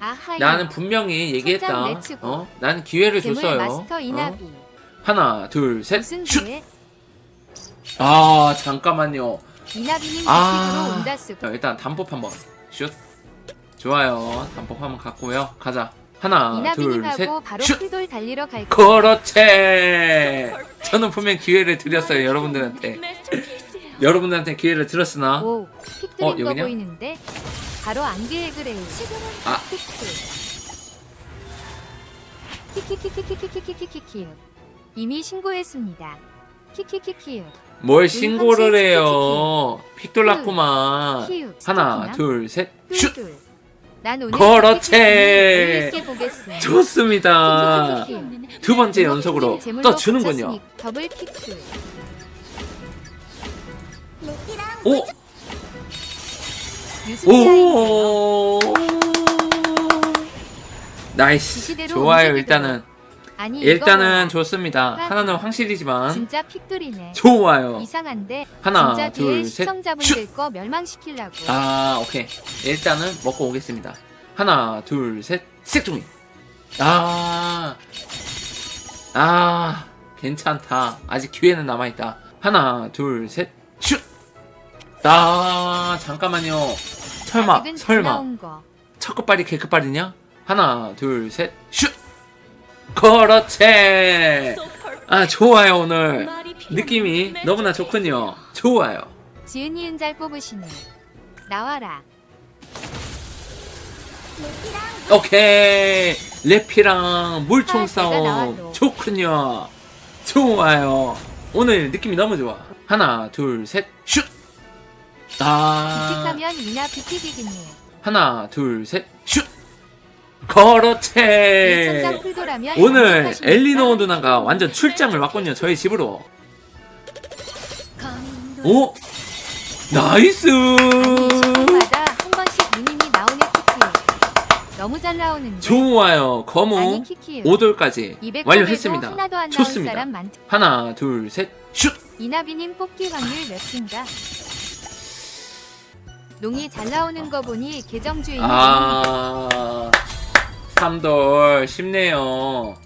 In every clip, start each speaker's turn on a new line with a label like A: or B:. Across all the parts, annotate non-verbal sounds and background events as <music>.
A: 아하이.
B: 나는 분명히 얘기했다.
A: 내치고.
B: 어? 난 기회를
A: 괴물
B: 줬어요.
A: 마스터
B: 어?
A: 이나비.
B: 하나, 둘, 셋,
A: 무슨
B: 슛!
A: 기회?
B: 아, 잠깐만요.
A: 이나비님
B: 아.
A: 빅픽으로 온다 쓰고.
B: 자, 일단 단법 한번. 슛. 좋아요. 단법 한번 갔고요. 가자. 하나, 둘, 셋,
A: 이나비님하고 바로
B: 슛!
A: 풀돌 달리러 갈게요.
B: 그렇지! 저는 분명 기회를 드렸어요, 여러분들한테. <laughs> 여러분들한테 기회를 드렸으나.
A: 오, 픽
B: 어,
A: 거
B: 여기냐?
A: 보이는데 바로 안개의 그레이.
B: 아.
A: 키키키키키키키키키키. 이미 신고했습니다. 키키키키.
B: 뭘 신고를 해요.
A: 키읔.
B: 하나,
A: 스토키남?
B: 둘, 셋, 슛!
A: 툴툴. 난 오늘
B: 그렇지. 좋습니다.
A: 키키키키키.
B: 두 번째 연속으로
A: 더블 킥스.
B: 오! 오! 나이스.
A: 시대로
B: 좋아요,
A: 움직이도록.
B: 일단은.
A: 아니
B: 일단은 좋습니다.
A: 아,
B: 하나는 확실히지만.
A: 진짜 픽돌이네.
B: 좋아요.
A: 이상한데
B: 하나,
A: 진짜 뒤에
B: 둘, 셋, 슛!
A: 시청자분들 거 멸망시키려고.
B: 아, 오케이. 일단은 먹고 오겠습니다. 하나, 둘, 셋, 색종이. 아, 아, 괜찮다. 아직 기회는 남아 있다. 하나, 둘, 셋, 슛! 아, 잠깐만요. 설마,
A: 아직은
B: 설마.
A: 나온 거.
B: 첫 끝발이 개 끝발이냐? 하나, 둘, 셋, 슛! 그렇지! 아, 좋아요, 오늘. 느낌이 너무나 좋군요. 좋아요.
A: 지은이 은 잘 뽑으시네. 나와라.
B: 오케이 레피랑 물총 싸움. 좋군요 좋아요 오늘 느낌이 너무 좋아 하나 둘 셋 슛! 아
A: 빅픽하면 이나 빅픽이겠네.
B: 하나 둘셋 슛! 그렇지
A: 일천장 풀도라면
B: 네. 오늘? 엘리노 누나가 완전 출장을 왔군요 저희 집으로 오 나이스
A: 아니 10분마다 한 번씩 누님이 나오네 키키. 너무 잘 나오는데.
B: 좋아요 거무
A: 아니 키키.
B: 5돌까지
A: 200
B: 완료했습니다
A: 하나도 안 나온
B: 좋습니다
A: 사람 많.
B: 하나 둘셋 슛!
A: 이나비님 뽑기 확률 몇인가? 농이 잘 나오는 거 보니 계정 주인이
B: 아, 3돌 쉽네요.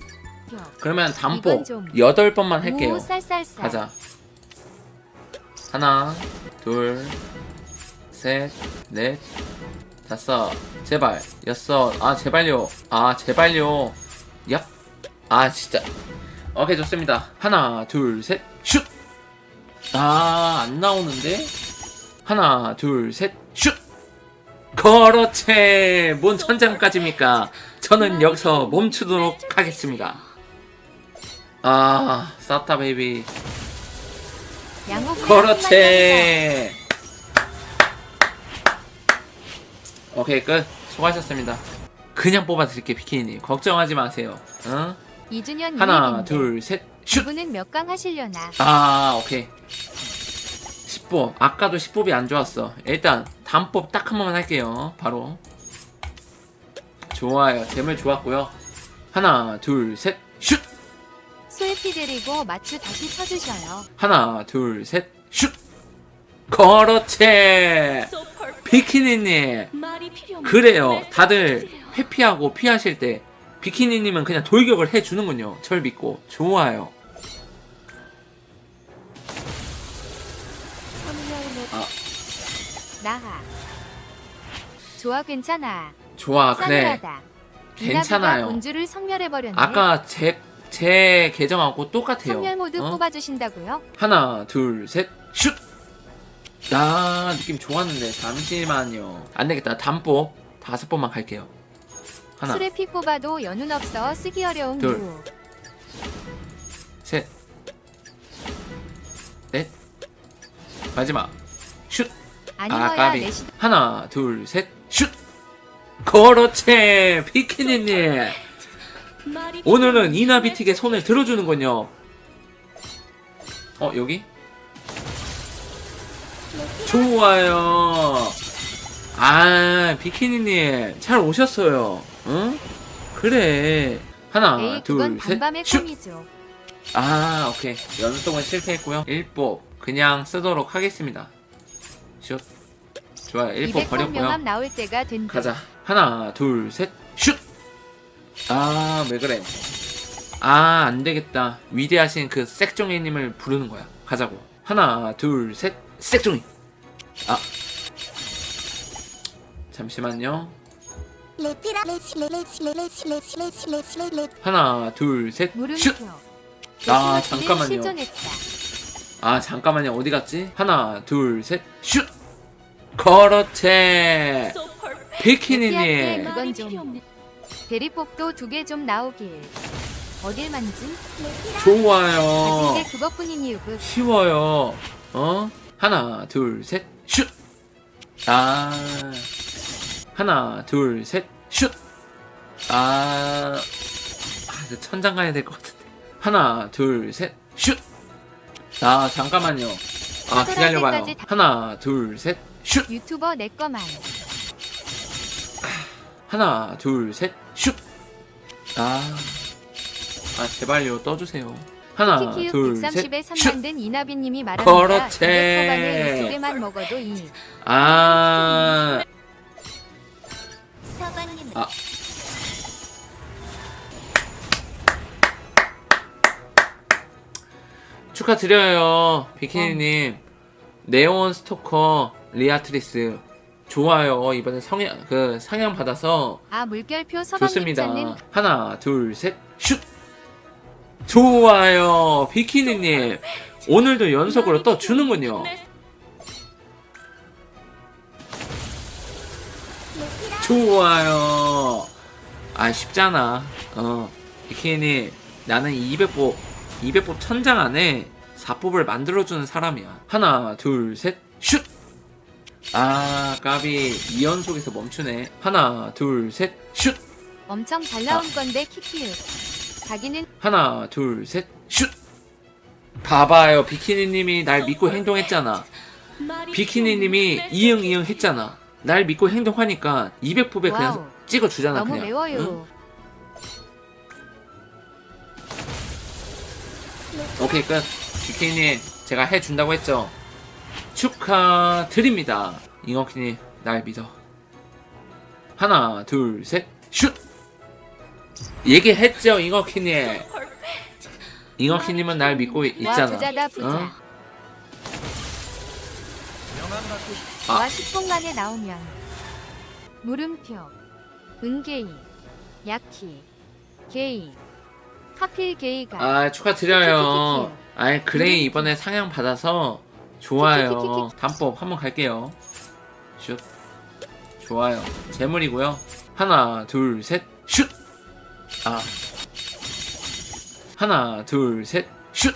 B: 그러면 담보
A: 이건 좀-
B: 8번만 할게요.
A: 오 쌀쌀쌀.
B: 가자. 하나, 둘, 셋, 넷, 다섯, 제발, 여섯, 아, 제발요. 아, 제발요. 야, 아, 진짜. 오케이, 좋습니다. 하나, 둘, 셋, 슛! 아, 안 나오는데? 하나, 둘, 셋, 슛! 그렇지! 뭔 천장까지입니까? 저는 여기서 멈추도록 하겠습니다. 아, 사타 베이비. 그렇지. 오케이 끝. 수고하셨습니다. 그냥 뽑아드릴게 비키니. 걱정하지 마세요. 어?
A: 이준현
B: 하나. 둘, 셋, 슛.
A: 이분은 몇 강 하시려나?
B: 아, 오케이. 10법. 아까도 10법이 안 좋았어. 일단 단법 딱 한 번만 할게요. 바로. 좋아요. 재물 좋았고요. 하나, 둘, 셋, 슛.
A: 소에피 데리고 마추 다시 쳐주셔요.
B: 하나, 둘, 셋, 슛. 그렇지. 비키니님. 그래요. 다들 회피하고 피하실 때 비키니님은 그냥 돌격을 해주는군요. 절 믿고 좋아요.
A: 나하. 좋아 괜찮아.
B: 좋아 그래.
A: 싸늘하다.
B: 괜찮아요.
A: 본주를 성멸해 버렸네.
B: 아까 제 제 계정하고 똑같아요.
A: 성멸 모드
B: 어?
A: 뽑아주신다고요?
B: 하나, 둘, 셋, 슛. 아 느낌 좋았는데 잠시만요. 안 되겠다. 담보 다섯 번만 갈게요. 하나,
A: 수레피 뽑아도 연운 없어 쓰기 어려운
B: 둘.
A: 무.
B: 셋, 넷, 마지막 슛.
A: 아
B: 까비. 하나 둘 셋 슛! 그렇지 비키니님. 오늘은 이나비틱의 손을 들어주는군요. 어 여기? 좋아요. 아 비키니님 잘 오셨어요. 응? 그래. 하나
A: 에이 그건
B: 둘셋
A: 반밤의
B: 슛!
A: 꿈이죠.
B: 아 오케이. 연속은 실패했고요. 1법 그냥 쓰도록 하겠습니다. 슛 좋아요 1법
A: 200번
B: 버렸고요
A: 명함 나올 때가 된다.
B: 가자 하나, 둘, 셋, 슛! 아, 왜 그래? 아, 안 되겠다. 위대하신 그 색종이님을 부르는 거야. 가자고. 하나, 둘, 셋, 색종이! 아. 잠시만요. 하나, 둘, 셋, 슛!
A: 물음표.
B: 아,
A: 레시너티를
B: 잠깐만요. 아, 잠깐만요. 어디 갔지? 하나, 둘, 셋, 슛! 그렇지! 비키니님!
A: 그건 좀 대리폭도 두 개 좀 나오길. 어딜 만짐?
B: 좋아요.
A: 가진 게 그것뿐이니 유급.
B: 쉬워요. 어? 하나, 둘, 셋, 슛! 아. 하나, 둘, 셋, 슛! 아. 아, 천장 가야 될 것 같은데. 하나, 둘, 셋, 슛! 아, 잠깐만요. 아, 기다려봐요. 하나, 둘, 셋, 슛!
A: 유튜버 내 거만.
B: 하나, 둘, 셋, 슛! 아. 아, 제발요, 떠주세요. 하나,
A: 키키육
B: 둘, 셋,
A: 130에 3
B: 슛!
A: 이나비님이 말합니다.
B: 그렇지.
A: 개만 먹어도 이.
B: 아. 아. 축하드려요, 비키니님. 네온 스토커 리아트리스. 좋아요. 이번에 성향, 그, 상향 받아서
A: 아 물결표 서방
B: 좋습니다.
A: 괜찮는
B: 하나, 둘, 셋, 슛! 좋아요. 비키니님. 오늘도 연속으로 또 주는군요. 좋아요. 아, 쉽잖아. 어. 비키니, 나는 200보, 200보 천장 안에 4뽑을 만들어주는 사람이야. 하나, 둘, 셋, 슛! 아, 까비. 2연속에서 멈추네. 하나, 둘, 셋, 슛!
A: 엄청 잘 나온 건데 키키육. 자기는
B: 하나, 둘, 셋, 슛! 봐봐요. 비키니님이 날 믿고 행동했잖아. 비키니님이 이응 이응 했잖아. 날 믿고 행동하니까 200포배
A: 와우.
B: 그냥 찍어주잖아.
A: 너무
B: 그냥.
A: 매워요.
B: 응? 오케이 끝. 비키니 제가 해준다고 했죠. 축하드립니다. 잉어키니 날 믿어. 하나, 둘, 셋, 슛! 얘기했죠, 잉어키니. 잉어키님은 날 믿고
A: 와
B: 있잖아.
A: 부자다 부자.
B: 응? 아.
A: 와 10분 만에 나오면 물음표 은게이 야키 게이 하필 게이가
B: 아 축하드려요. 아이 그레이 이번에 상향 받아서 좋아요. 단법 한번 갈게요. 슛. 좋아요. 재물이고요. 하나, 둘, 셋, 슛. 아. 하나, 둘, 셋, 슛.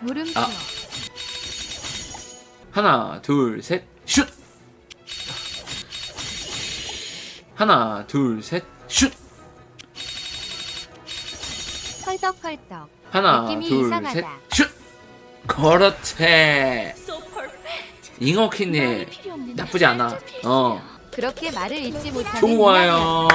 A: 물음표
B: 아. 하나, 둘, 셋, 슛. 하나, 둘, 셋, 슛.
A: 펄떡펄떡
B: 하나,
A: 느낌이
B: 둘,
A: 이상하다.
B: 셋, 슛. 그렇지. 잉어키님 나쁘지 않아. 어,
A: 그렇게 말을 잊지 못하는
B: 좋아요.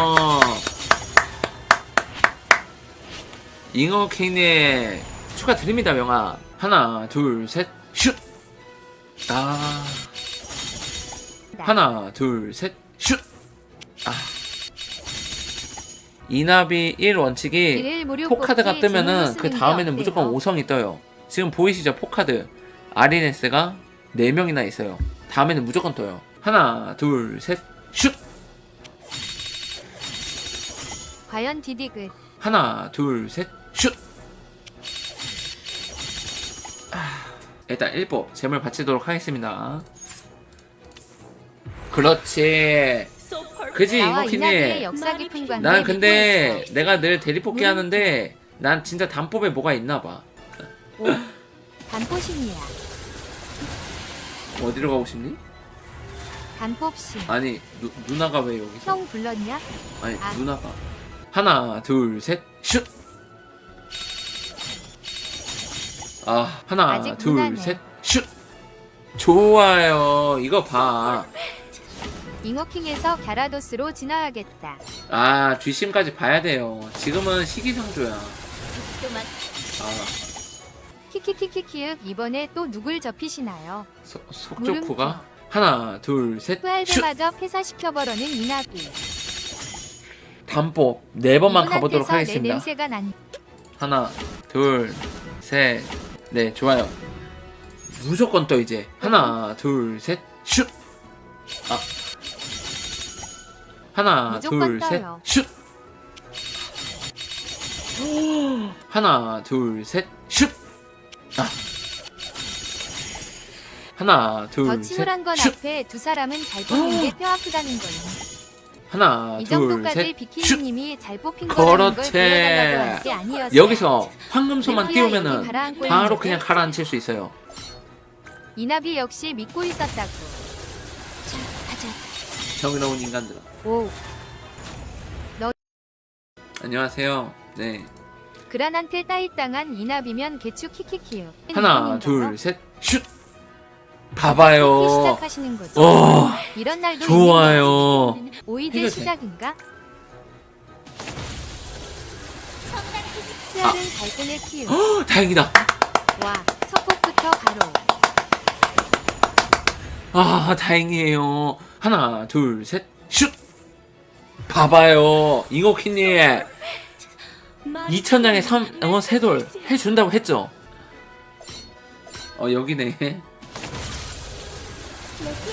B: 잉어키님 축하드립니다, 명아. 하나, 둘, 셋, 슛. 아,
A: 이나비다.
B: 하나, 둘, 셋, 슛. 아. 이나비 1 원칙이 포카드가 뜨면은 그 다음에는? 무조건 5성이 떠요. 지금 보이시죠? 포카드. 아리네스가 4명이나 있어요. 다음에는 무조건 떠요. 하나, 둘, 셋, 슛!
A: 과연 디디그
B: 하나, 둘, 셋, 슛! 아, 일단 1법 재물 바치도록 하겠습니다. 그렇지. 그지,
A: 나와 이나비의
B: 이모키님.
A: 역사 깊은 관계
B: 난 근데. 내가 늘 대리 뽑기 하는데 난 진짜 단법에 뭐가 있나 봐.
A: 오, 단포신이야
B: 어디로 가고 싶니?
A: 단법신
B: 아니 누, 누나가 왜 여기서?
A: 형 불렀냐?
B: 아니
A: 아.
B: 누나가 하나 둘셋 슛. 아 하나
A: 아직
B: 둘
A: 무난해.
B: 셋 슛. 좋아요. 이거 봐.
A: 잉어킹에서 갸라도스로 진화하겠다
B: 아 뒷심까지 봐야 돼요. 지금은 시기상조야. 아
A: 키키키키키윽 이번에 또 누굴 접히시나요?
B: 소- 속조쿠가 하나 둘셋 슛.
A: 후알베마저 폐사시켜버러는 이나비
B: 담보 네 번만
A: 이분한테서
B: 가보도록
A: 내
B: 하겠습니다.
A: 냄새가 난
B: 하나, 둘, 셋, 넷, 좋아요. 무조건 떠 이제. 하나, 둘, 셋, 슛. 아. 하나,
A: 무조건
B: 둘, 셋,
A: 떠요.
B: 슛. 하나, 둘, 셋, 슛. 아. 하나,
A: 더
B: 둘, 셋,
A: 침울한 건
B: 슛.
A: 앞에 두 사람은 잘 뽑는 게뼈 아프다는 거예요.
B: 하나,
A: 이
B: 둘,
A: 정도까지
B: 셋, 슛.
A: 비키니님이 잘 뽑힌 거라는 걸
B: 그렇지.
A: 보여달라고 한게 아니었어요.
B: 여기서 황금소만 띄우면은 바로 그냥 가라앉힐 수 있어요.
A: 이나비 역시 믿고 있었다고.
B: 정의로운 인간들.
A: 오,
B: 안녕하세요. 네.
A: 그란한테 따잇당한 이나비면 개추 키키키요.
B: 하나, 둘, 셋, 슛.
A: 이렇게
B: 봐봐요.
A: 시작하시는 거죠.
B: 어,
A: 이런 날도
B: 좋아요.
A: 있는 거지. 오 이제
B: 해도 돼.
A: 시작인가?
B: 아.
A: 잘 끊을 키우.
B: 어, 다행이다.
A: 와, 첫 곡부터 바로.
B: 아, 다행이에요. 하나, 둘, 셋, 슛. 봐봐요. 잉어키님. 2천장에 3, 어, 세돌 해준다고 했죠? 어, 여기네.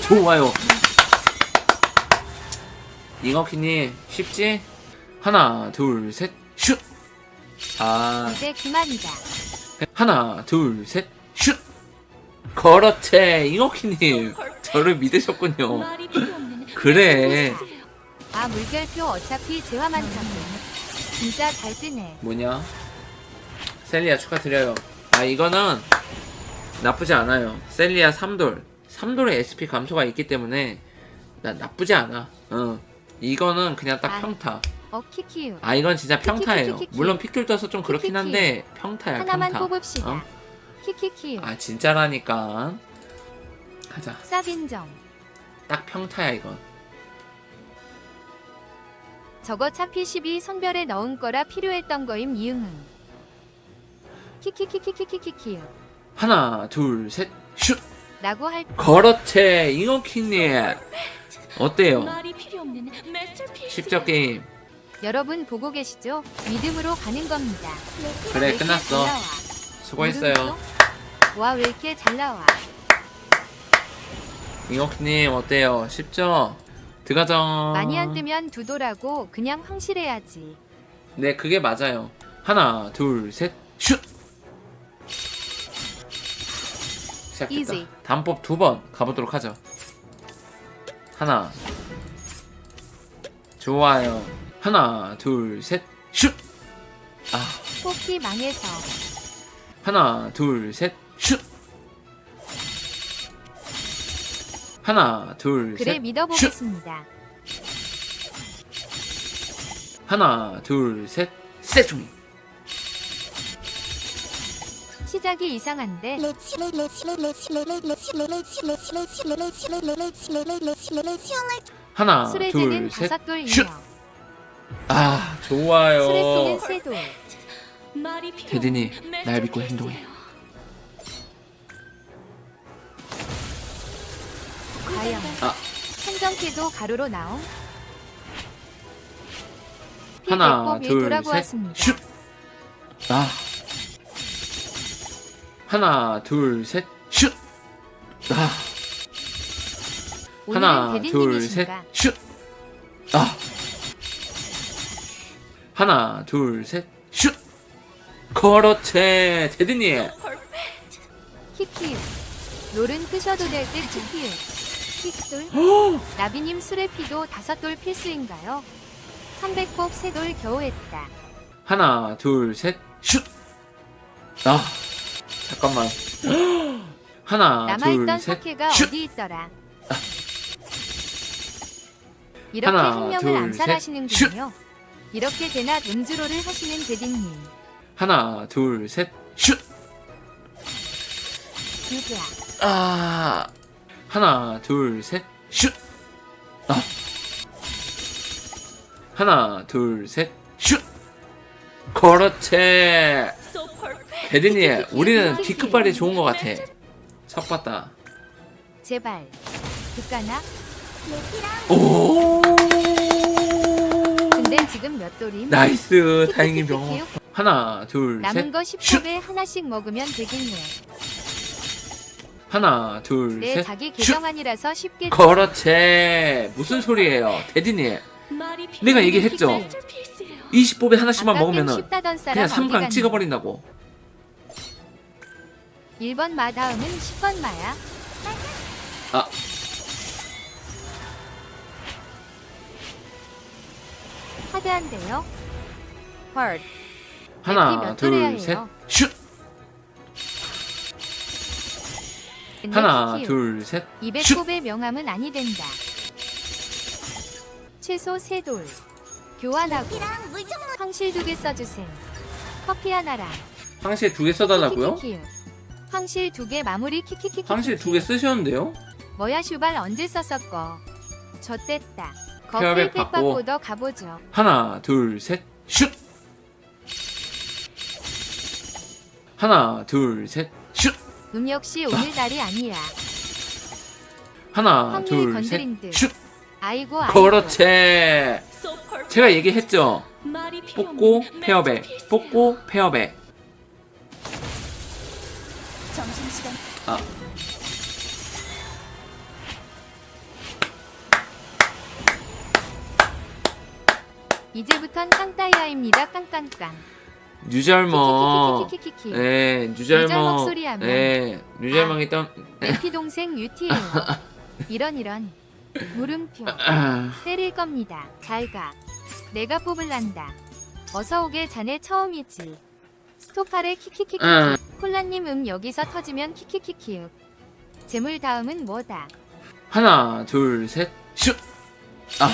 B: 좋아요. 잉어키님, 쉽지? 하나, 둘, 셋, 슛! 아,
A: 이제 그만이다.
B: 하나, 둘, 셋, 슛! 그렇지, 잉어키님. 저를 믿으셨군요. 그래.
A: 아 물결표 어차피 재화만 타고. 진짜 잘 뜨네.
B: 뭐냐? 셀리아 축하드려요. 아, 이거는 나쁘지 않아요. 셀리아 3돌. 3돌의 SP 감소가 있기 때문에 나 나쁘지 않아. 어. 이거는 그냥 딱
A: 아.
B: 평타.
A: 어 키키유.
B: 아, 이건 진짜 평타예요.
A: 키키키키키.
B: 물론 픽귤 떠서 좀 그렇긴. 한데 평타야,
A: 하나만
B: 평타.
A: 뽑읍시다.
B: 어?
A: 키키키유.
B: 아, 진짜라니까. 가자.
A: 쌉인정.
B: 딱 평타야, 이건.
A: 저거 차피 12 선별에 넣은 거라 필요했던 거임 이응응. 키키키키키키키키유.
B: 하나, 둘, 셋, 슛!
A: 라고 할
B: 그렇지, 잉어킹님. 어때요?
C: 말이 필요 없는 마스터피스.
B: 십적 게임.
A: 여러분 보고 계시죠? 믿음으로 가는 겁니다.
B: 그래,
A: 이렇게
B: 끝났어.
A: 잘 나와?
B: 수고했어요.
A: 와 왜 이렇게 잘 나와?
B: 잉어키님 어때요? 쉽죠? 드가정
A: 많이 안 뜨면 두도라고 그냥 황실해야지.
B: 네 그게 맞아요 하나 둘 셋 슛! 시작했다
A: Easy.
B: 단법 두 번 가보도록 하죠 하나 좋아요 하나 둘 셋 슛! 아
A: 뽑기 망해서
B: 하나 둘 셋 하나, 둘,
A: 그래
B: 셋.
A: 믿어보겠습니다.
B: 하나, 둘, 셋. 세종.
A: 시작이 이상한데
B: 하나, 둘, 셋. 슛! 아, 좋아요. 대디니 날 믿고 행동해.
A: 과연
B: 아.
A: 생전피도 가루로 나옴
B: 하나, 둘, 셋, 슛! 아. 하나, 둘, 셋, 슛! 아. 하나, 둘, 셋, 슛! 아. 하나, 둘, 셋, 슛! 코로체, 대디님!
A: 히키우. 노른 크셔도 될듯 히키우. 킥돌. <gasps> 나비님 수레피도 다섯 돌 필수인가요? 300법 세돌 겨우 했다.
B: 하나 둘 셋 슛! 아 잠깐만 <gasps> 하나
A: 남아있던
B: 둘셋
A: 석회가
B: 슛!
A: 어디 있더라. 이렇게
B: 하나,
A: 명을
B: 둘,
A: 암살하시는군요. 이렇게 되나 음주로를 하시는 대디님.
B: 하나 둘 셋 슛!
A: 유부야.
B: 아 하나 둘 셋 슛! 아 하나 둘 셋 슛! 그렇지. 대디님 우리는 뒤끝발이 좋은 것 같아 첫 봤다
A: 제발. 그까나?
B: 오
A: 근데 지금 몇 돌임?
B: 나이스 다행히 병. <laughs> 하나
A: 남은
B: 둘셋
A: 거 10컵에 하나씩 먹으면 되겠네.
B: 하나
A: 내
B: 둘셋
A: 자기
B: 슛!
A: 계정안이라서 쉽게
B: 그렇지 무슨 소리예요 대디님 내가 얘기했죠?
C: 마스터피스예요.
B: 20뽑에 하나씩만 먹으면은
A: 사람
B: 그냥
A: 어디
B: 3강
A: 갔니?
B: 찍어버린다고
A: 1번 마 다음은 10번 마야.
B: 아
A: 하드한데요. 헐.
B: 하나
A: 몇 돌해야 해요?
B: 둘셋 슛 하나
A: 키키우.
B: 둘셋
A: 200곱의 명함은 아니 된다. 최소 3돌. 교환하고 황실 두 개 써주세요. 커피 하나랑.
B: 황실 두 개 써달라고요?
A: 황실 두 개 마무리 키키키키.
B: 황실 두 개 쓰셨는데요?
A: 뭐야 슈발 언제 썼었거. 젖됐다.
B: 페어백
A: 거풀
B: 받고.
A: 팩받고 더 가보죠.
B: 하나 둘 셋 슛 하나 둘셋슛
A: 음 역시 오늘 날이 아니야.
B: 하나
A: 건드린 듯.
B: 둘셋슛
A: 아이고 아이고.
B: 그렇지. 제가 얘기했죠 뽑고 페어백. 뽑고 페어백
C: 점심시간
B: 아
A: 이제부턴 깡따이아입니다. 깡깡깡. 키키키키키키키.
B: 네 뉴절머
A: 소리 하면.
B: 네 뉴절멍이 떤
A: 내피 동생 유티예요. 이런 이런 물음표 때릴 겁니다. 잘 가. 내가 뽑을란다. 어서 오게 자네 처음이지. 스토파레 키키키키.
B: 응.
A: 콜라님 음 여기서 터지면 키키키키읍. 재물 다음은 뭐다?
B: 하나 둘셋슛 아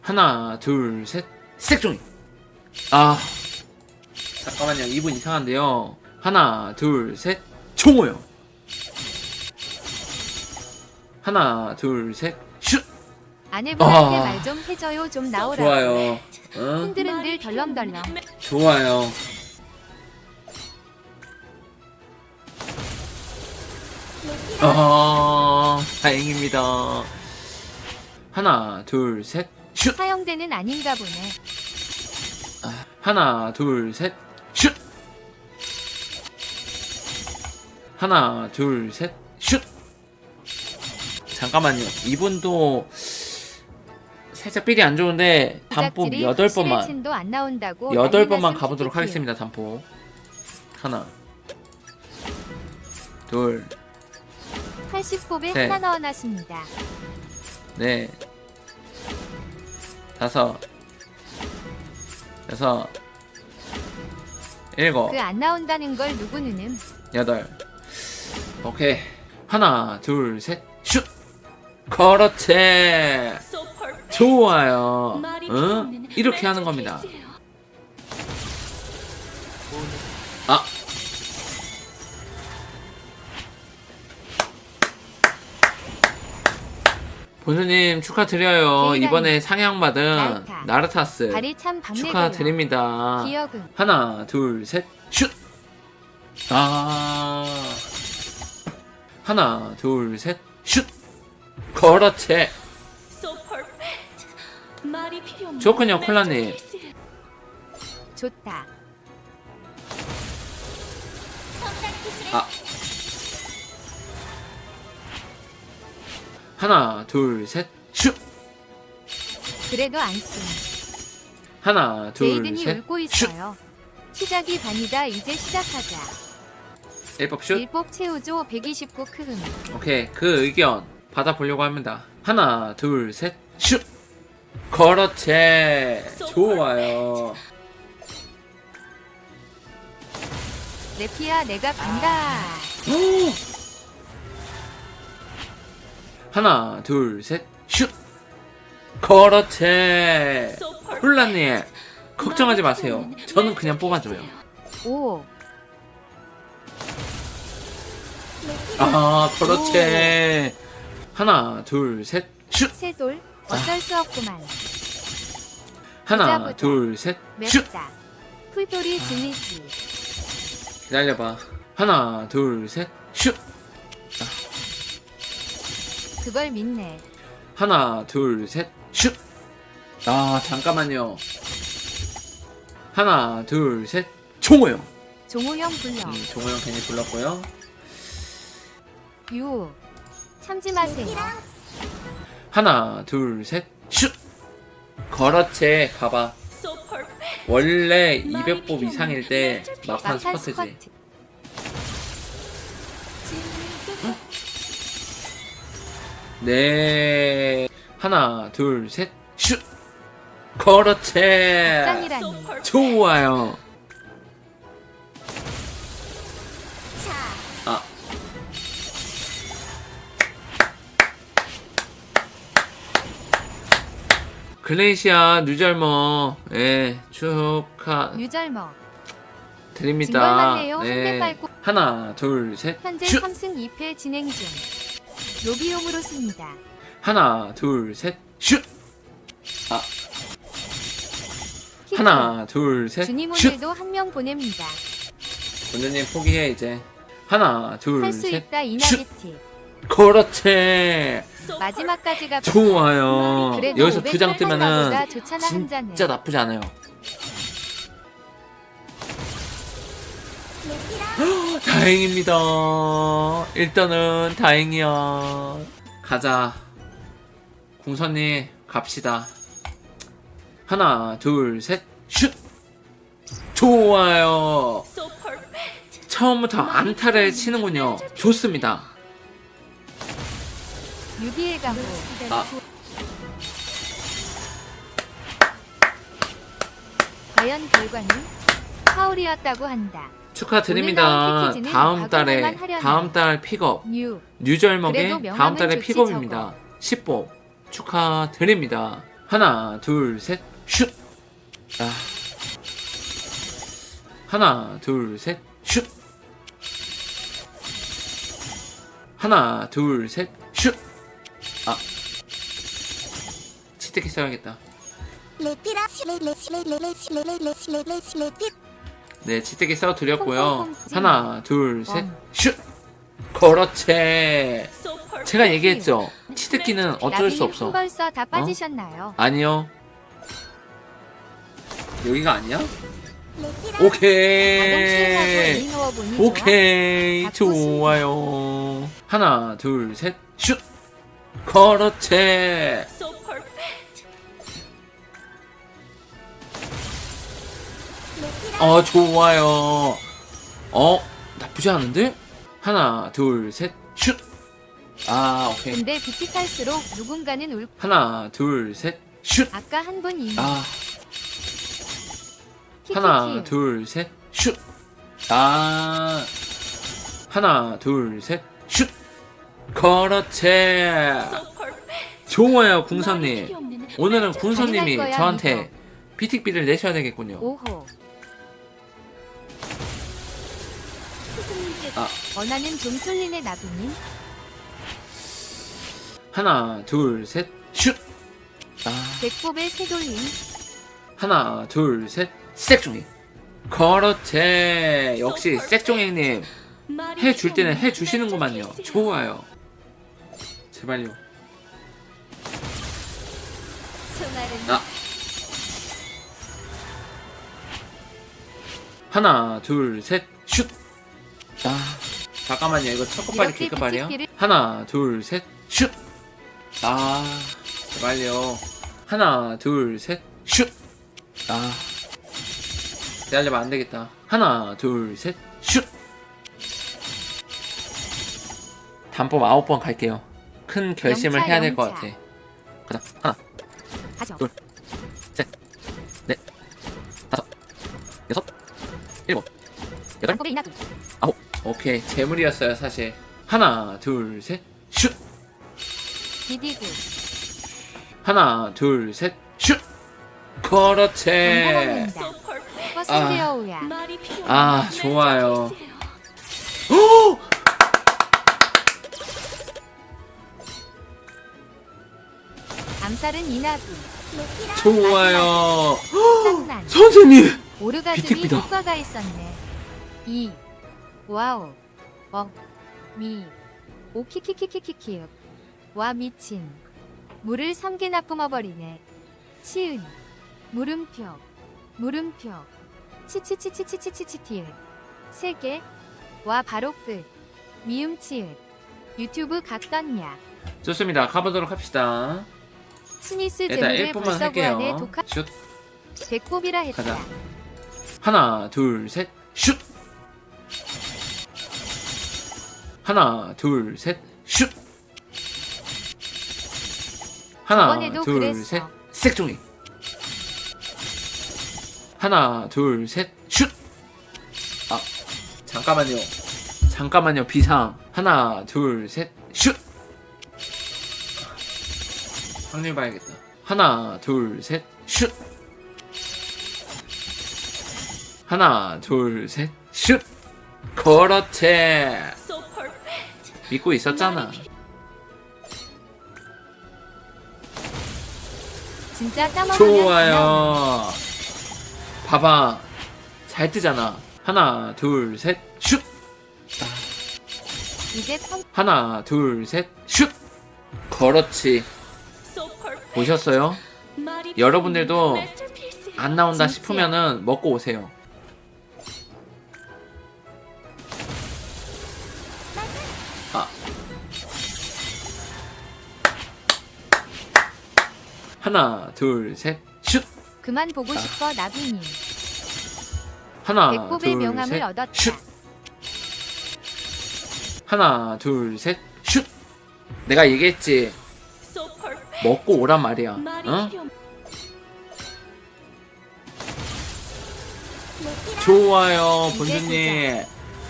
B: 하나 둘셋 색종이 아. 잠깐만요. 이분 이상한데요. 하나 둘 셋. 총호요. 하나 둘셋 슛!
A: 아내분한테
B: 아.
A: 말 좀 해줘요. 좀 나오라.
B: 좋아요. 응
A: 흔들흔들 덜렁덜렁.
B: 좋아요. 아 다행입니다. 하나 둘셋 슛!
A: 사형대는 아닌가 보네.
B: 하나 둘 셋 슛! 하나 둘 셋 슛! 잠깐만요. 이분도 살짝 삘이 안 좋은데 단법
A: 부작질이
B: 여덟 번만
A: 확실해진도 안 나온다고
B: 여덟
A: 난리
B: 번만
A: 났음
B: 가보도록
A: 키키키읍.
B: 하겠습니다 단포 하나. 둘.
A: 80홉에
B: 셋.
A: 하나 넣어놨습니다.
B: 넷, 다섯, 여섯, 일곱,
A: 그 안 나온다는 걸 누구는
B: 여덟. 오케이. 하나, 둘, 셋, 슛! 그렇지! 좋아요. 응? 이렇게 하는 겁니다. 본수님 축하드려요. 이번에 상향받은
A: 나르타.
B: 나르타스. 축하드립니다.
A: 기억은
B: 하나, 둘, 셋, 슛! 아. 하나, 둘, 셋, 슛! 그렇지! 좋군요, 콜라님.
A: 좋다.
B: 아. 하나, 둘, 셋, 슛!
A: 그래도 안 쓴.
B: 하나, 둘,
A: 제이든이
B: 셋,
A: 울고
B: 슛!
A: 있어요. 시작이 반이다. 이제 시작하자.
B: 일법 슛!
A: 일복 채우조 129 크흠.
B: 오케이, 그 의견 받아보려고 합니다. 하나, 둘, 셋, 슛! 그렇지! 좋아요.
A: 레피야 내가 간다.
B: 하나, 둘, 셋, 슛! 그렇지! 콜라님, 걱정하지 마세요. 저는 그냥 뽑아줘요.
A: 오.
B: 아, 그렇지! 하나, 둘, 셋, 슛!
A: 세돌 어쩔 수 없구만.
B: 하나. 둘, 셋, 슛!
A: 풀돌이 진이지.
B: 기다려봐. 하나, 둘, 셋, 슛!
A: 그걸 믿네.
B: 하나, 둘, 셋, 슛! 아 잠깐만요 하나 둘 셋 종호요
A: 종호형 불러.
B: 음, 종호 형 괜히 불렀고요
A: 유. 참지 마세요.
B: 하나 둘 셋슛 그렇지 가봐
C: So perfect.
B: 원래 200법 이상일 때 막판
A: 막판
B: 스쿼트지
A: 스쿼트.
B: 네 하나 둘 셋 슛 그렇지
C: So
A: 짱이라니.
C: perfect.
B: 좋아요 아 글레이시아 뉴절머 예 축하
A: 유절머.
B: 드립니다.
A: 증벌만 해요. 빨고.
B: 하나, 둘, 셋.
A: 현재
B: 슛!
A: 3승 2패 진행 중. 로비용으로 씁니다.
B: 하나, 둘, 셋. 슛! 아. 하나, 둘, 셋.
A: 주님
B: 슛!
A: 오늘도 한 명 보냅니다.
B: 원장님 포기해 이제. 하나, 둘,
A: 할 수
B: 셋.
A: 있다
B: 슛!
A: 이나게티.
B: 그렇지.
C: So
A: 마지막까지 가.
B: 좋아요.
A: 그래도
B: 여기서 두 장
A: 500
B: 뜨면은
A: 보다 좋잖아 한 잔에.
B: 진짜 나쁘지 않아요. <gasps> 다행입니다. 일단은 다행이야. 가자. 궁선님 갑시다. 하나, 둘, 셋, 슛. 좋아요. 처음부터 안타를 치는군요. 좋습니다. 아.
A: 과연 결과는 파울이었다고 한다.
B: 축하드립니다. 다음 달에. 다음 달 픽업
A: 뉴. 명함은
B: 다음 달에 픽업입니다. 10보 축하드립니다. 하나, 둘, 셋, 슛. 아. 하나, 둘, 셋, 슛. 하나, 둘, 셋, 슛. 아. 치트키 써야겠다. 네, 치트키 써드렸고요.
A: 콩콩콩
B: 하나, 둘, 셋,
A: 뻥.
B: 슛. 그렇지. 제가 얘기했죠. 치트키는 어쩔 수 없어.
A: 한 벌써 다 빠지셨나요?
B: 아니요. 여기가 아니야? 오케이. 오케이. 좋아요. 하나, 둘, 셋, 슛. 그렇지. 어, 좋아요. 어, 나쁘지 않은데? 하나, 둘, 셋, 슛. 아, 오케이.
A: 근데 비틱할수록 누군가는 울.
B: 하나, 둘, 셋, 슛.
A: 아까 한 분 이미.
B: 아. 하나, 둘, 셋, 슛. 아, 하나, 둘, 셋, 슛. 그렇지. 좋아요,
C: 없는
B: 오늘은
A: 거야,
B: 저한테 비틱비를 내셔야 되겠군요.
A: 오호.
B: 아,
A: 원하는 좀 쫄리네 나비님.
B: 하나, 둘, 셋, 슛. 아,
A: 백법의 새돌림.
B: 하나, 둘, 셋, 색종이. 그렇지. 역시 색종이님 해줄 때는 해주시는구만요. 좋아요. 제발요.
C: 송아는
B: 아. 하나, 둘, 셋, 슛. 아, 잠깐만요. 이거 개끝발이요?
A: 비티키를-
B: 하나, 둘, 셋, 슛. 아, 제발요. 하나, 둘, 셋, 슛. 아, 기다려면 안 되겠다. 하나, 둘, 셋, 슛. 단법 아홉 번 갈게요. 큰 결심을
A: 영차,
B: 해야 될 것. 같아. 가자. 하나,
A: 가죠.
B: 둘. 넷, 다섯, 여섯, 일곱, 여덟. 아홉. 오케이. 재물이었어요, 사실. 하나, 둘, 셋, 슛.
A: 디디그.
B: 하나, 둘, 셋, 슛. 그렇지.
C: 필요
B: 아,
C: 없는
B: 좋아요.
C: 있으세요.
A: 암살은 이나비.
B: 좋아요. 선생님.
A: 오르가즘이. 효과가 있었네. 이. 와우. 어. 미. 오 키키키키키키. 와 미친. 물을 삼개나 뿜어버리네. 치은 물음표 물음표 치치치치치치치치티을 세개와 바로 끝 미음 치은 유튜브 각 떴냐
B: 좋습니다. 가보도록 합시다.
A: 스니스
B: 일단
A: 재물을
B: 1분만
A: 벌써 구하네
B: 할게요.
A: 독하
B: 슛.
A: 배꼽이라 했다
B: 가자. 하나, 둘, 셋, 슛! 하나, 둘, 셋, 슛! 하나,
A: 저번에도
B: 둘,
A: 그랬어.
B: 셋, 색종이! 하나, 둘, 셋, 슛! 아, 잠깐만요. 잠깐만요, 비상. 하나, 둘, 셋, 슛! 확률 봐야겠다. 하나, 둘, 셋, 슛! 하나, 둘, 셋, 슛! 그렇지! 믿고 있었잖아.
A: 진짜 까먹으면
B: 좋아요. 봐봐. 잘 뜨잖아. 하나, 둘, 셋, 슛!
A: 이제 펌
B: 하나, 둘, 셋, 슛! 그렇지. 보셨어요? 여러분들도. 안 나온다
A: 진짜.
B: 싶으면은 먹고 오세요. 하나, 둘, 셋, 슛!
A: 그만 보고 싶어 나비님
B: 하나,
A: 배꼽의
B: 둘,
A: 명함을
B: 셋,
A: 얻었다
B: 슛! 하나, 둘, 셋, 슛! 내가 얘기했지. 먹고 오란 말이야.
C: 말이
B: 어? 좋아요, 본주님.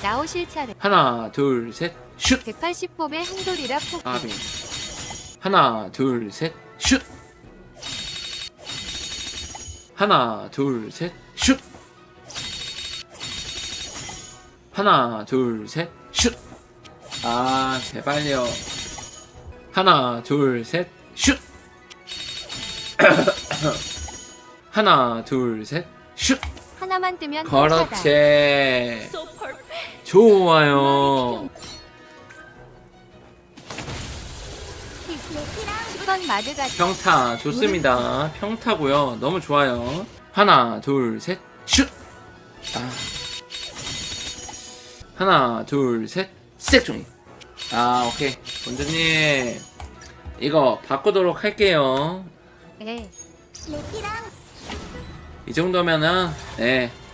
A: 나오실 차례
B: 하나, 둘, 셋, 슛!
A: 180법의 한돌이라 포기
B: 아비. 하나, 둘, 셋, 슛! 하나, 둘, 셋, 슛! 하나, 둘, 셋, 슛! 아, 제발요. 하나, 둘, 셋, 슛! <coughs> 하나, 둘, 셋, 슛!
A: 하나만 뜨면
B: 그렇지. 좋아요.
A: 10번 마드가
B: 평타 좋습니다. 평타고요. 너무 좋아요. 하나, 둘, 셋, 슛. 아. 하나, 둘, 셋, 색종이. 아, 오케이. 원주님 이거 바꾸도록 할게요.
A: 네.
B: 이 정도면은 네